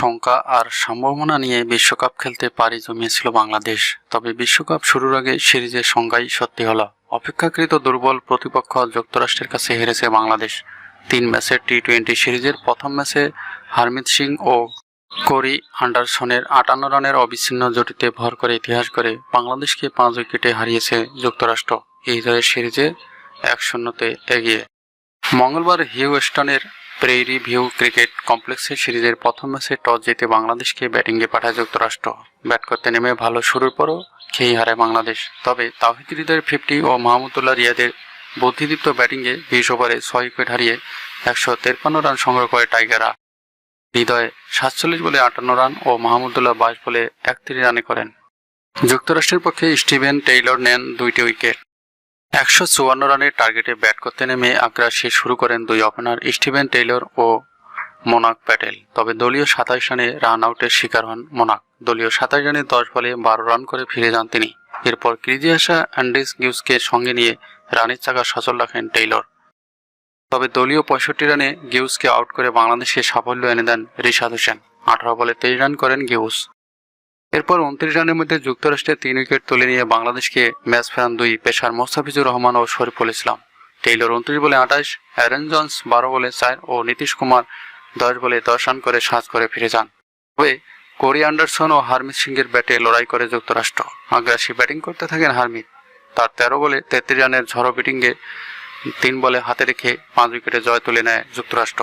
শঙ্কা আর সম্ভাবনা নিয়ে বিশ্বকাপ খেলতে পারি জমিয়েছিল বাংলাদেশ। তবে বিশ্বকাপ শুরুর আগে সিরিজের সংজ্ঞাই সত্যি হলো। অপেক্ষাকৃত দুর্বল প্রতিপক্ষ যুক্তরাষ্ট্রের কাছে হেরেছে বাংলাদেশ। তিন ম্যাচের টি টোয়েন্টি সিরিজের প্রথম ম্যাচে হারমিত সিং ও কোরি আন্ডারসনের আটান্ন রানের অবিচ্ছিন্ন জুটিতে ভর করে ইতিহাস করে বাংলাদেশকে পাঁচ উইকেটে হারিয়েছে যুক্তরাষ্ট্র। এই জয়ের সিরিজে এক শূন্যতে এগিয়ে। মঙ্গলবার হিউস্টনের প্রেইরি ভিউ ক্রিকেট কমপ্লেক্সে সিরিজের প্রথম ম্যাচে টস জিতে বাংলাদেশকে ব্যাটিংয়ে পাঠায় যুক্তরাষ্ট্র। ব্যাট করতে নেমে ভালো শুরুর পরও খেয়ে হারায় বাংলাদেশ। তবে তাহিদ হৃদয়ের ফিফটি ও মাহমুদুল্লাহ রিয়াদের বুদ্ধিদীপ্ত ব্যাটিংয়ে বিশ ওভারে ছয় উইকেট হারিয়ে একশো তেপ্পান্ন রান সংগ্রহ করে টাইগাররা। হৃদয়ে সাতচল্লিশ বলে আটান্ন রান ও মাহমুদুল্লাহ বাইশ বলে একত্রিশ রানে করেন। যুক্তরাষ্ট্রের পক্ষে স্টিভেন টেইলর নেন দুইটি উইকেট। একশো চুয়ান্ন রানের টার্গেটে ব্যাট করতে নেমে আগ্রাসী শুরু করেন দুই ওপেনার স্টিভেন টেইলর ও মোনাক প্যাটেল। তবে দলীয় সাতাশ রানে রান আউটের শিকার হন মোনাক। দলীয় সাতাশ রানে দশ বলে বারো রান করে ফিরে যান তিনি। এরপর ক্রিজে আসা অ্যান্ডিস গিউসকে সঙ্গে নিয়ে রানের চাকা সচল রাখেন টেইলর। তবে দলীয় পঁয়ষট্টি রানে গিউসকে আউট করে বাংলাদেশকে সাফল্য এনে দেন রিশাদ হোসেন। আঠারো বলে তেইশ রান করেন গিউস। এরপর উনত্রিশ রানের মধ্যে যুক্তরাষ্ট্রের তিন উইকেট তুলে নিয়ে বাংলাদেশকে ম্যাচ ফেরান দুই পেশার মোস্তাফিজুর রহমান ও শরীফুল ইসলাম। টেইলর উনত্রিশ বলে আঠাশ, অ্যারেন জন্স বারো বলে চার ও নীতিশ কুমার দশ বলে দশ রান করে সাজ করে ফিরে যান। তবে কোরি অ্যান্ডারসন ও হারমিত সিংয়ের ব্যাটে লড়াই করে যুক্তরাষ্ট্র। আগ্রাসী ব্যাটিং করতে থাকেন হারমিত। তার তেরো বলে তেত্রিশ রানের ঝড়ো ব্যাটিংয়ে তিন বলে হাতে রেখে পাঁচ উইকেটে জয় তুলে নেয় যুক্তরাষ্ট্র।